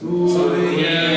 Surya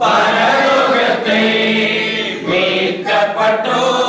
பரலோகத்தை மீட்கப்பட்டோம்.